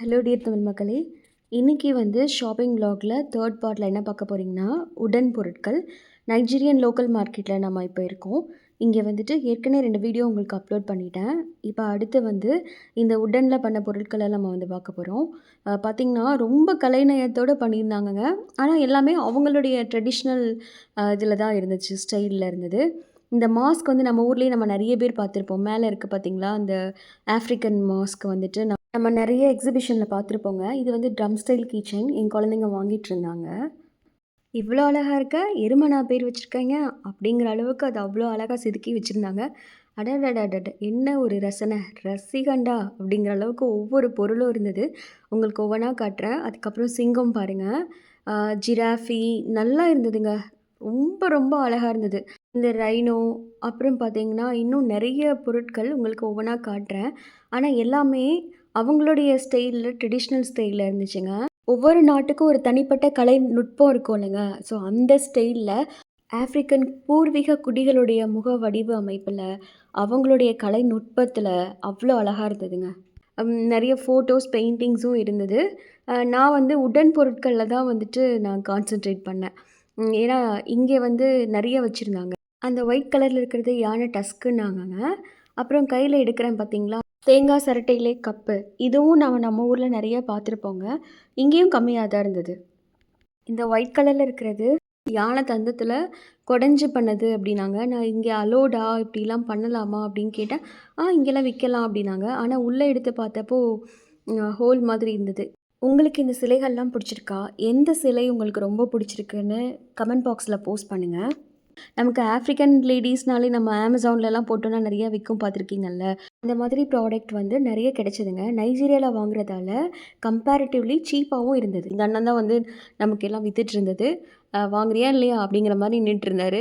Hello dear Tamil மக்களே. இன்றைக்கி வந்து ஷாப்பிங் vlogல தேர்ட் பார்ட்டில் என்ன பார்க்க போகிறீங்கன்னா உடன் பொருட்கள். நைஜீரியன் லோக்கல் மார்க்கெட்டில் நம்ம இப்போ இருக்கோம். இங்கே வந்துட்டு ஏற்கனவே ரெண்டு வீடியோ உங்களுக்கு அப்லோட் பண்ணிட்டேன். இப்போ அடுத்து வந்து இந்த உடனில் பண்ண பொருட்களை நம்ம வந்து பார்க்க போகிறோம் பார்த்திங்கன்னா ரொம்ப கலைநயத்தோடு பண்ணியிருந்தாங்கங்க. ஆனால் எல்லாமே அவங்களுடைய ட்ரெடிஷ்னல் இதில் தான் இருந்துச்சு ஸ்டைலில் இருந்தது. இந்த மாஸ்க் வந்து நம்ம ஊர்லேயே நம்ம நிறைய பேர் பார்த்துருப்போம். மேலே இருக்குது பார்த்தீங்களா? அந்த ஆஃப்ரிக்கன் மாஸ்க் வந்துட்டு நம்ம நிறைய எக்ஸிபிஷனில் பார்த்துருப்போங்க. இது வந்து ட்ரம் ஸ்டைல் கீச்சைன் என் குழந்தைங்க வாங்கிட்டு இருந்தாங்க. இவ்வளோ அழகாக இருக்க எருமை நான் பேர் வச்சுருக்கேங்க அப்படிங்கிற அளவுக்கு அது அவ்வளோ அழகாக செதுக்கி வச்சுருந்தாங்க. அடடடடட என்ன ஒரு ரசனை ரசிகண்டா அப்படிங்கிற அளவுக்கு ஒவ்வொரு பொருளும் இருந்தது. உங்களுக்கு ஒவ்வொன்றா காட்டுறேன். அதுக்கப்புறம் சிங்கம் பாருங்கள் ஜிராஃபி நல்லா இருந்ததுங்க. ரொம்ப ரொம்ப அழகாக இருந்தது. இந்த ரைனோ அப்புறம் பார்த்தீங்கன்னா இன்னும் நிறைய பொருட்கள் உங்களுக்கு ஒவ்வொன்றா காட்டுறேன். ஆனால் எல்லாமே அவங்களுடைய ஸ்டைலில் ட்ரெடிஷ்னல் ஸ்டைலில் இருந்துச்சுங்க. ஒவ்வொரு நாட்டுக்கும் ஒரு தனிப்பட்ட கலை நுட்பம் இருக்கும் இல்லைங்க. ஸோ அந்த ஸ்டைலில் ஆப்பிரிக்கன் பூர்வீக குடிகளுடைய முக வடிவ அமைப்பில் அவங்களுடைய கலை நுட்பத்தில் அவ்வளோ அழகாக இருந்ததுங்க. நிறைய ஃபோட்டோஸ் பெயிண்டிங்ஸும் இருந்தது. நான் வந்து உடன் பொருட்களில் தான் வந்துட்டு நான் கான்சென்ட்ரேட் பண்ணேன். ஏன்னா இங்கே வந்து நிறைய வச்சுருந்தாங்க. அந்த ஒயிட் கலரில் இருக்கிறது யானை டஸ்க்குன்னாங்க அப்புறம் கையில் எடுக்கிறேன் பார்த்தீங்களா தேங்காய் சரட்டையிலே கப்பு. இதுவும் நம்ம நம்ம ஊரில் நிறைய பார்த்துருப்போங்க. இங்கேயும் கம்மியாக தான் இருந்தது. இந்த ஒயிட் கலரில் இருக்கிறது யானை தந்தத்தில் குடஞ்சி பண்ணது அப்படின்னாங்க. நான் இங்கே அலோடா இப்படிலாம் பண்ணலாமா? அப்படின்னு கேட்டேன். ஆ இங்கெல்லாம் விற்கலாம் அப்படின்னாங்க. ஆனால் உள்ளே எடுத்து பார்த்தப்போ ஹோல் மாதிரி இருந்தது. உங்களுக்கு இந்த சிலைகள்லாம் பிடிச்சிருக்கா? எந்த சிலை உங்களுக்கு ரொம்ப பிடிச்சிருக்குன்னு கமெண்ட் பாக்ஸில் போஸ்ட் பண்ணுங்கள் நமக்கு ஆஃப்ரிக்கன் லேடிஸ்னாலே நம்ம அமேசான்லலாம் போட்டோன்னா நிறைய விற்கும் பார்த்துருக்கீங்கல்ல. அந்த மாதிரி ப்ராடக்ட் வந்து நிறைய கிடைச்சதுங்க. நைஜீரியாவில் வாங்குறதால கம்பேரிட்டிவ்லி சீப்பாகவும் இருந்தது. இந்த அண்ணன் தான் வந்து நமக்கு எல்லாம் வித்துட்டு இருந்தது. வாங்குறியா இல்லையா? அப்படிங்கிற மாதிரி நின்றுட்டு இருந்தார்.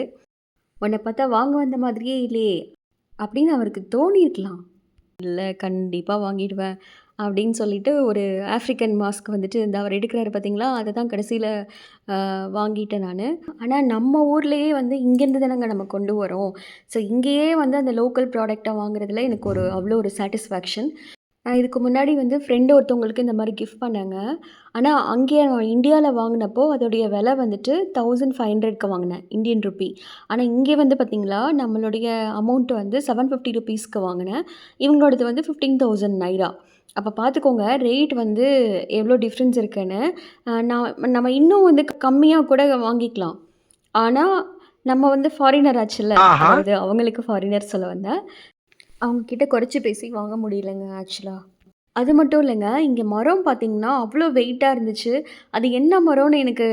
உன்னை பார்த்தா வாங்க வந்த மாதிரியே இல்லையே. அப்படின்னு அவருக்கு தோணியிருக்கலாம் இல்லை கண்டிப்பாக வாங்கிடுவேன். அப்படின்னு சொல்லிட்டு ஒரு ஆஃப்ரிக்கன் மாஸ்க் வந்துட்டு இந்த அவர் எடுக்கிறாரு பார்த்தீங்களா அதை தான் கடைசியில் வாங்கிட்டேன் நான். ஆனால் நம்ம ஊர்லேயே வந்து இங்கேருந்து தானங்க நம்ம கொண்டு வரோம். ஸோ இங்கேயே வந்து அந்த லோக்கல் ப்ராடக்டை வாங்குறதுல எனக்கு ஒரு அவ்வளோ ஒரு சாட்டிஸ்ஃபேக்ஷன் நான் இதுக்கு முன்னாடி வந்து ஃப்ரெண்டு ஒருத்தவங்களுக்கு இந்த மாதிரி கிஃப்ட் பண்ணாங்க. ஆனால் அங்கேயே நான் இந்தியாவில் வாங்கினப்போ அதோடைய விலை வந்துட்டு தௌசண்ட் ஃபைவ் ஹண்ட்ரட்க்கு வாங்கினேன் இந்தியன் ருப்பி ஆனால் இங்கே வந்து பார்த்திங்களா நம்மளுடைய அமௌண்ட் வந்து செவன் ஃபிஃப்டி ருபீஸ்க்கு வாங்கினேன். இவங்களோடது வந்து ஃபிஃப்டீன் தௌசண்ட் நைரா அப்போ பார்த்துக்கோங்க ரேட் வந்து எவ்வளோ டிஃப்ரென்ஸ் இருக்குன்னு. அஹ் நான் நம்ம இன்னும் வந்து கம்மியாக கூட வாங்கிக்கலாம். ஆனால் நம்ம வந்து ஃபாரினர் ஆச்சுல்ல. அதாவது அவங்களுக்கு ஃபாரினர் சொல்ல வந்தேன். அவங்க கிட்ட குறைச்சி பேசி வாங்க முடியலங்க ஆக்சுவலாக அது மட்டும் இல்லைங்க இங்கே மரம் பார்த்தீங்கன்னா அவ்வளோ வெயிட்டாக இருந்துச்சு. அது என்ன மரம்னு எனக்கு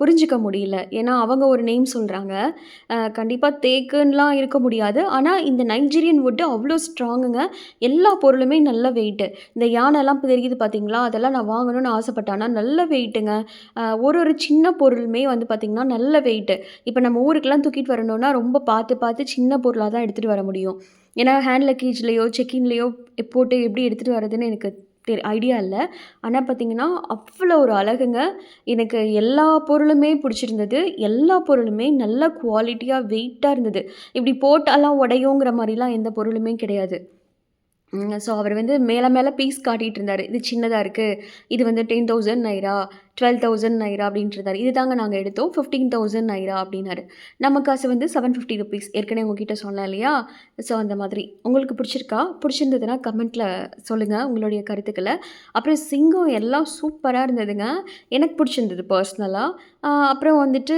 புரிஞ்சிக்க புரிஞ்சுக்க முடியல. ஏன்னா அவங்க ஒரு நேம் சொல்கிறாங்க கண்டிப்பாக தேக்குன்னெலாம் இருக்க முடியாது. ஆனால் இந்த நைஜீரியன் வுட்டு அவ்வளோ ஸ்ட்ராங்குங்க எல்லா பொருளுமே நல்ல வெயிட்டு இந்த யானைலாம் தெரியுது பார்த்தீங்களா அதெல்லாம் நான் வாங்கணும்னு ஆசைப்பட்டேன். ஆனால் நல்ல வெயிட்டுங்க ஒரு ஒரு சின்ன பொருளுமே வந்து பார்த்திங்கன்னா நல்ல வெயிட்டு இப்போ நம்ம ஊருக்கெலாம் தூக்கிட்டு வரணும்னா ரொம்ப பார்த்து பார்த்து சின்ன பொருளாக தான் எடுத்துகிட்டு வர முடியும். ஏன்னா ஹேண்ட் லக்கேஜ்லேயோ செக்கின்லேயோ போட்டு எப்படி எடுத்துகிட்டு வரதுன்னு எனக்கு தெ ஐடியா இல்லை. ஆனால் பார்த்தீங்கன்னா அவ்வளோ ஒரு அழகுங்க. எனக்கு எல்லா பொருளுமே பிடிச்சிருந்தது. எல்லா பொருளுமே நல்ல குவாலிட்டியாக வெயிட்டாக இருந்தது. இப்படி போட்டாலாம் உடையோங்கிற மாதிரிலாம் எந்த பொருளுமே கிடையாது. ஸோ அவர் வந்து மேலே மேலே பீஸ் காட்டிகிட்டு இருந்தார். இது சின்னதாக இருக்குது இது வந்து ten thousand naira twelve thousand naira அப்படின்ட்டு இருந்தார் இது தாங்க நாங்கள் எடுத்தோம். ஃபிஃப்டீன் தௌசண்ட் நைரா அப்படின்னாரு. நம்ம காசு வந்து செவன் ஃபிஃப்டி ருபீஸ் ஏற்கனவே உங்ககிட்ட சொன்னேன் இல்லையா? ஸோ அந்த மாதிரி. உங்களுக்கு பிடிச்சிருக்கா? பிடிச்சிருந்ததுன்னா கமெண்ட்டில் சொல்லுங்கள் உங்களுடைய கருத்துக்களை. அப்புறம் சிங்கம் எல்லாம் சூப்பராக இருந்ததுங்க. எனக்கு பிடிச்சிருந்தது பர்சனலாக அப்புறம் வந்துட்டு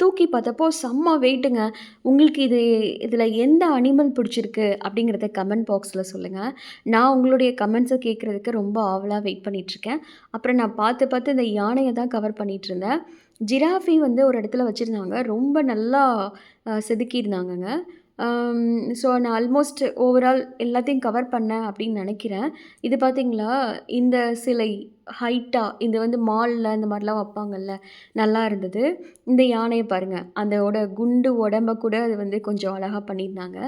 தூக்கி பார்த்தப்போ செம்ம வெயிட்டுங்க உங்களுக்கு இது இதில் எந்த அனிமல் பிடிச்சிருக்கு அப்படிங்கிறத கமெண்ட் பாக்ஸில் சொல்லுங்கள் நான் உங்களுடைய கமெண்ட்ஸை கேட்குறதுக்கு ரொம்ப ஆவலாக வெயிட் பண்ணிகிட்ருக்கேன் அப்புறம் நான் பார்த்து பார்த்து இந்த யானையை தான் கவர் பண்ணிகிட்டு இருந்தேன் ஜிராஃபி வந்து ஒரு இடத்துல வச்சுருந்தாங்க. ரொம்ப நல்லா செதுக்கியிருந்தாங்கங்க. ஸோ நான் ஆல்மோஸ்ட் ஓவரால் எல்லாத்தையும் கவர் பண்ணேன் அப்படின்னு நினைக்கிறேன். இது பார்த்தீங்களா இந்த சிலை ஹைட்டாக இது வந்து மாலில் இந்த மாதிரிலாம் வைப்பாங்கல்ல நல்லா இருந்தது. இந்த யானையை பாருங்கள் அதோட குண்டு உடம்ப கூட அது வந்து கொஞ்சம் அழகாக பண்ணியிருந்தாங்க.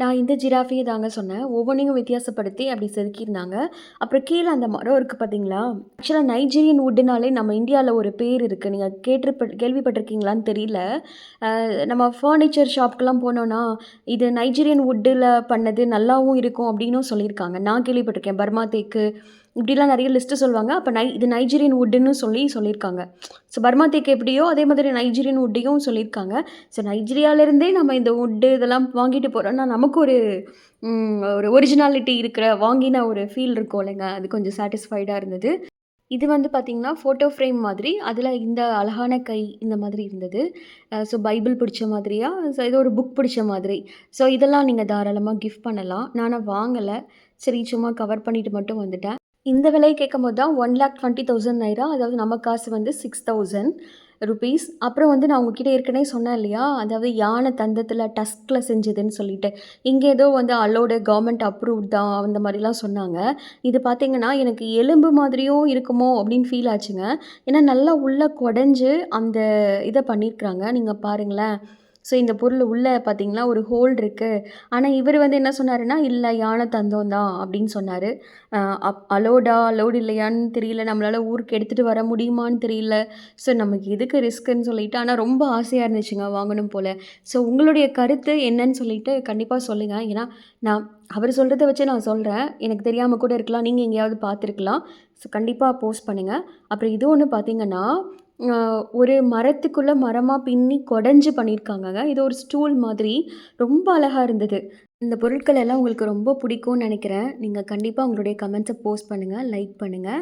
நான் இந்த ஜிராஃபியை தாங்க சொன்னேன். ஒவ்வொன்றையும் வித்தியாசப்படுத்தி அப்படி செதுக்கியிருந்தாங்க. அப்புறம் கீழே அந்த மரம் இருக்குது பார்த்தீங்களா ஆக்சுவலாக நைஜீரியன் வுட்டுனாலே நம்ம இந்தியாவில் ஒரு பேர் இருக்குது நீங்கள் கேட்டு கேள்விப்பட்டிருக்கீங்களான்னு தெரியல. நம்ம ஃபர்னிச்சர் ஷாப்க்கெலாம் போனோன்னா இது நைஜீரியன் வுட்டில் பண்ணது நல்லாவும் இருக்கும் அப்படின்னும் சொல்லியிருக்காங்க. நான் கேள்விப்பட்டிருக்கேன். பர்மா தேக்கு இப்படிலாம் நிறைய லிஸ்ட்டு சொல்லுவாங்க. அப்போ நை இது நைஜீரியன் வுட்டுன்னு சொல்லி சொல்லியிருக்காங்க. ஸோ பர்மா தேக்கு எப்படியோ அதே மாதிரி நைஜீரியன் வுட்டையும் சொல்லியிருக்காங்க. ஸோ நைஜீரியாவிலேருந்தே நம்ம இந்த வுட்டு இதெல்லாம் வாங்கிட்டு போகிறோன்னா நமக்கு ஒரு ஒரு ஒரிஜினாலிட்டி இருக்கிற வாங்கின ஒரு ஃபீல் இருக்கும் இல்லைங்க. அது கொஞ்சம் சாட்டிஸ்ஃபைடாக இருந்தது. இது வந்து பார்த்திங்கன்னா ஃபோட்டோ ஃப்ரேம் மாதிரி. அதில் இந்த அழகான கை இந்த மாதிரி இருந்தது. ஸோ பைபிள் பிடிச்ச மாதிரியா? ஸோ இது ஒரு புக் பிடிச்ச மாதிரி. ஸோ இதெல்லாம் நீங்கள் தாராளமாக கிஃப்ட் பண்ணலாம். நான் வாங்கலை. சரி சும்மா கவர் பண்ணிவிட்டு மட்டும் வந்துட்டேன். இந்த விலையை கேட்கும் போது தான் one lakh twenty thousand naira அதாவது நம்ம காசு வந்து சிக்ஸ் தௌசண்ட் ருபீஸ் அப்புறம் வந்து நான் உங்ககிட்ட ஏற்கனவே சொன்னேன் இல்லையா? அதாவது யானை தந்தத்தில் டஸ்கில் செஞ்சதுன்னு சொல்லிட்டு. இங்கே ஏதோ வந்து அலோடு கவர்மெண்ட் அப்ரூவ்ட் தான் அந்த மாதிரிலாம் சொன்னாங்க. இது பார்த்தீங்கன்னா எனக்கு எலும்பு மாதிரியும் இருக்குமோ அப்படின்னு ஃபீல் ஆச்சுங்க. ஏன்னா நல்லா உள்ளே குடஞ்சு அந்த இதை பண்ணியிருக்கிறாங்க. நீங்கள் பாருங்களேன். ஸோ இந்த பொருள் உள்ளே பார்த்தீங்களா ஒரு ஹோல் இருக்குது ஆனால் இவர் வந்து என்ன சொன்னாருன்னா இல்லை யானை தந்தோம் தான் அப்படின்னு சொன்னார். அப் அலோடா அலோடு இல்லையான்னு தெரியல. நம்மளால் ஊருக்கு எடுத்துகிட்டு வர முடியுமான்னு தெரியல. ஸோ நமக்கு எதுக்கு ரிஸ்க்குன்னு சொல்லிட்டு ஆனால் ரொம்ப ஆசையாக இருந்துச்சுங்க வாங்கணும் போல். ஸோ உங்களுடைய கருத்து என்னன்னு சொல்லிட்டு கண்டிப்பாக சொல்லுங்கள் ஏன்னா நான் அவர் சொல்கிறத வச்சு நான் சொல்கிறேன் எனக்கு தெரியாமல் கூட இருக்கலாம். நீங்கள் எங்கேயாவது பார்த்துருக்கலாம் ஸோ கண்டிப்பாக போஸ்ட் பண்ணுங்கள் அப்புறம் இது ஒன்று பார்த்தீங்கன்னா ஒரு மரத்துக்குள்ளே மரமாக பின்னி குடஞ்சு பண்ணியிருக்காங்கங்க இது ஒரு ஸ்டூல் மாதிரி. ரொம்ப அழகாக இருந்தது. இந்த பொருட்கள் எல்லாம் உங்களுக்கு ரொம்ப பிடிக்கும்னு நினைக்கிறேன். நீங்கள் கண்டிப்பாக உங்களுடைய கமெண்ட்ஸை போஸ்ட் பண்ணுங்கள் லைக் பண்ணுங்கள்